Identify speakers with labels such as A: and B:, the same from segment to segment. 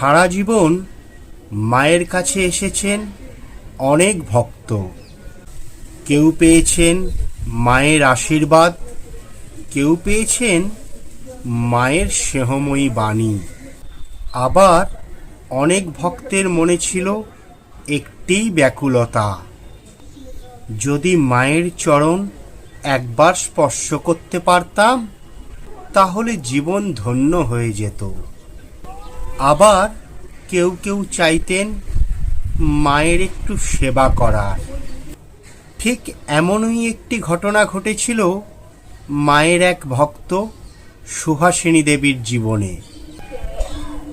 A: সারা জীবন মায়ের কাছে এসেছেন অনেক ভক্ত। কেউ পেয়েছেন মায়ের আশীর্বাদ, কেউ পেয়েছেন মায়ের স্নেহময়ী বাণী। আবার অনেক ভক্তের মনে ছিল একটিই ব্যাকুলতা। যদি মায়ের চরণ একবার স্পর্শ করতে পারতাম, তাহলে জীবন ধন্য হয়ে যেত। আবার কেউ কেউ চাইতেন মায়ের একটু সেবা করার। ঠিক এমনই একটি ঘটনা ঘটেছিল মায়ের এক ভক্ত সুহাসিনী দেবীর জীবনে।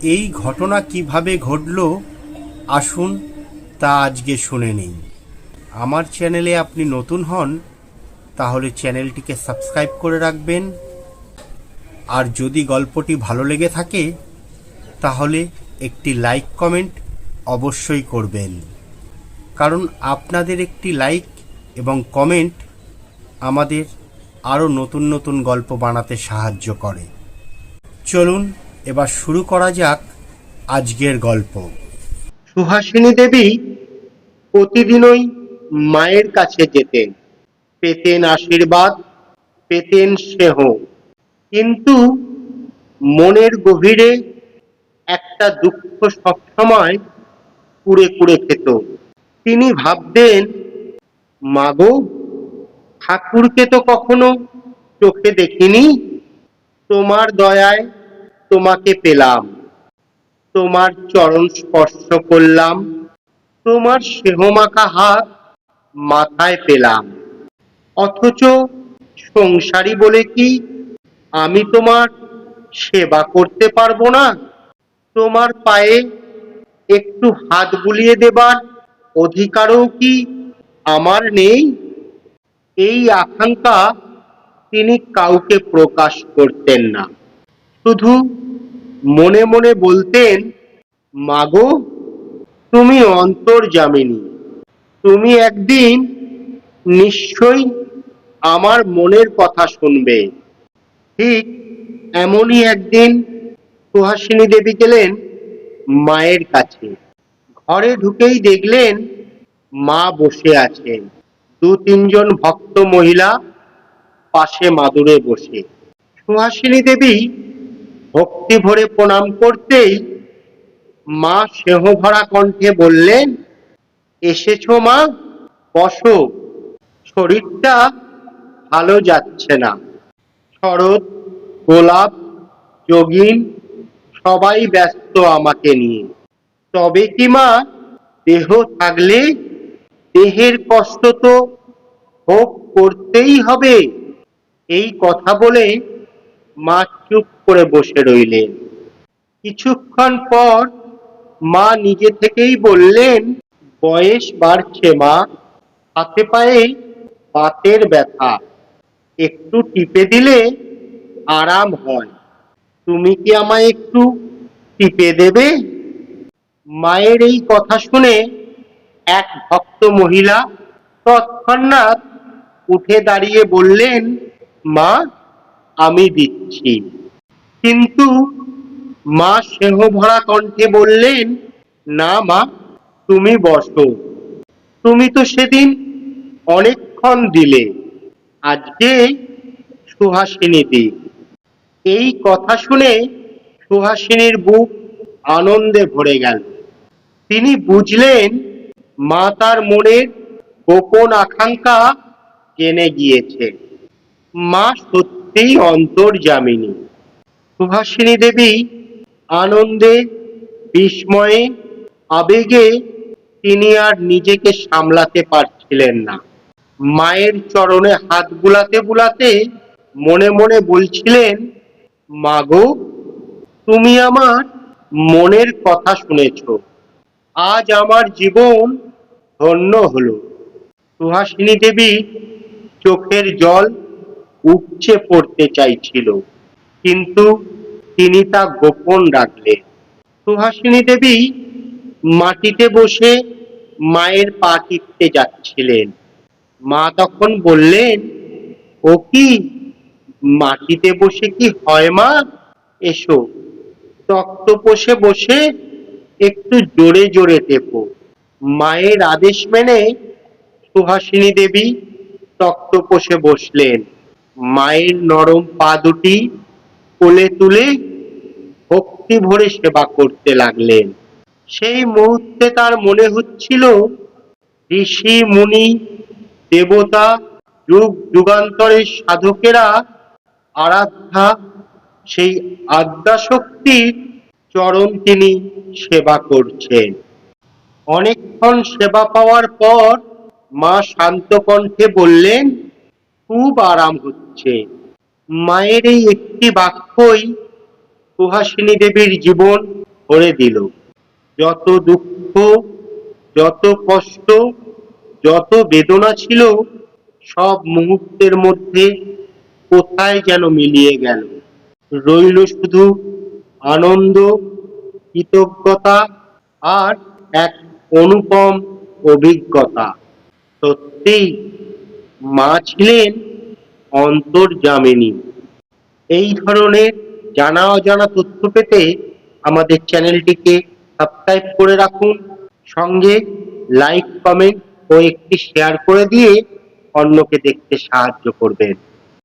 A: এই ঘটনা কীভাবে ঘটল, আসুন তা আজকে শুনে নেই। আমার চ্যানেলে আপনি নতুন হন, তাহলে চ্যানেলটিকে সাবস্ক্রাইব করে রাখবেন। আর যদি গল্পটি ভালো লেগে থাকে তাহলে একটি লাইক কমেন্ট অবশ্যই করবেন। কারণ আপনাদের একটি লাইক এবং কমেন্ট আমাদের আরও নতুন নতুন গল্প বানাতে সাহায্য করে। চলুন এবার শুরু করা যাক আজকের গল্প।
B: সুহাসিনী দেবী প্রতিদিনই মায়ের কাছে যেতেন। পেতেন আশীর্বাদ, পেতেন স্নেহ। কিন্তু মনের গভীরে একটা দুঃখ সবসময় কুড়ে কুড়ে খেত। তিনি ভাবতেন, মাগো, ঠাকুরকে তো কখনো চোখে দেখিনি। তোমার দয়ায় তোমাকে পেলাম। তোমার চরণ স্পর্শ করলাম। তোমার স্নেহমাখা হাত মাথায় পেলাম। অথচ সংসারী বলে কি আমি তোমার সেবা করতে পারব না? তোমার পায়ে একটু হাত বুলিয়ে দেবার অধিকারও কি আমার নেই? এই আকাঙ্ক্ষা তিনি কাউকে প্রকাশ করতেন না। শুধু মনে মনে বলতেন, মাগো, তুমি অন্তর অন্তর্জামিনী তুমি একদিন নিশ্চয়ই আমার মনের কথা শুনবে। ঠিক এমনই একদিন সুহাসিনী দেবী গেলেন মায়ের কাছে। ঘরে ঢুকেই দেখলেন মা বসে আছেন। দু তিনজন ভক্ত মহিলা পাশে মাদুরে বসে। সুহাসিনী দেবী ভক্তি ভরে প্রণাম করতেই মা স্নেহভরা কণ্ঠে বললেন, এসেছ মা, বসো। শরীরটা ভালো যাচ্ছে না। শরৎ, গোলাপ, যোগিন সবাই ব্যস্ত আমাকে নিয়ে। তবে কি মা, দেহ থাকলে দেহের কষ্ট তো ভোগ করতেই হবে। এই কথা বলে মা চুপ করে বসে রইলেন। কিছুক্ষণ পর মা নিজে থেকেই বললেন, বয়স বাড়ছে মা, হাতে পায়ে বাতের ব্যথা। একটু টিপে দিলে আরাম হয়। তুমি কি আমায় একটু টিপে দেবে? মায়ের এই কথা শুনে এক ভক্ত মহিলা তৎক্ষণাৎ উঠে দাঁড়িয়ে বললেন, মা, আমি দিচ্ছি। কিন্তু মা স্নেহ ভরা কণ্ঠে বললেন, না মা, তুমি বসো। তুমি তো সেদিন অনেকক্ষণ দিলে। আজকে সুহাসিনী দি এই কথা শুনে সুহাসিনীর বুক আনন্দে ভরে গেল। তিনি বুঝলেন মা তার মনের গোপন আকাঙ্ক্ষা জেনে গিয়েছে। মা সত্যিই অন্তর্জামিনী সুহাসিনী দেবী আনন্দে, বিস্ময়ে, আবেগে তিনি আর নিজেকে সামলাতে পারছিলেন না। মায়ের চরণে হাত বুলাতে বুলাতে মনে মনে বলছিলেন মাগো, তুমি আমার মনের কথা শুনেছ। আজ আমার জীবন ধন্য হলো। সুহাসিনী দেবী চোখের জল উপচে পড়তে চাইছিল, কিন্তু তিনি তা গোপন রাখলেন। সুহাসিনী দেবী মাটিতে বসে মায়ের পা টিপতে যাচ্ছিলেন। মা তখন বললেন, ও কি মাটিতে বসে কি হয় মা? এসো। তক্ত পোষে বসে একটু জোরে জোরে টেপো। মায়ের আদেশ মেনে সুহাসিনী দেবী তক্ত তক্তপোষে বসলেন। মায়ের নরম পা দুটি কোলে তুলে ভক্তি ভরে সেবা করতে লাগলেন। সেই মুহূর্তে তার মনে হচ্ছিল, ঋষি, মুনি, দেবতা, যুগ যুগান্তরের সাধকেরা আরাধ্যা, সেই আদ্যাশক্তির চরণ তিনি সেবা করছেন। অনেকক্ষণ সেবা পাওয়ার পর মা শান্ত কণ্ঠে বললেন, খুব আরাম হচ্ছে। মায়ের এই একটি বাক্যই সুহাসিনী দেবীর জীবন ভরে দিল। যত দুঃখ, যত কষ্ট, যত বেদনা ছিল, সব মুহূর্তের মধ্যে কোথায় যেন মিলিয়ে গেল? রইল শুধু আনন্দ, কৃতজ্ঞতা আর এক অনুপম অভিজ্ঞতা। সত্যিই মা ছিলেন অন্তর্যামিনী এই ধরনের জানা অজানা তথ্য পেতে আমাদের চ্যানেলটিকে সাবস্ক্রাইব করে রাখুন, সঙ্গে লাইক, কমেন্ট ও একটি শেয়ার করে দিয়ে অন্যকে দেখতে সাহায্য করবেন।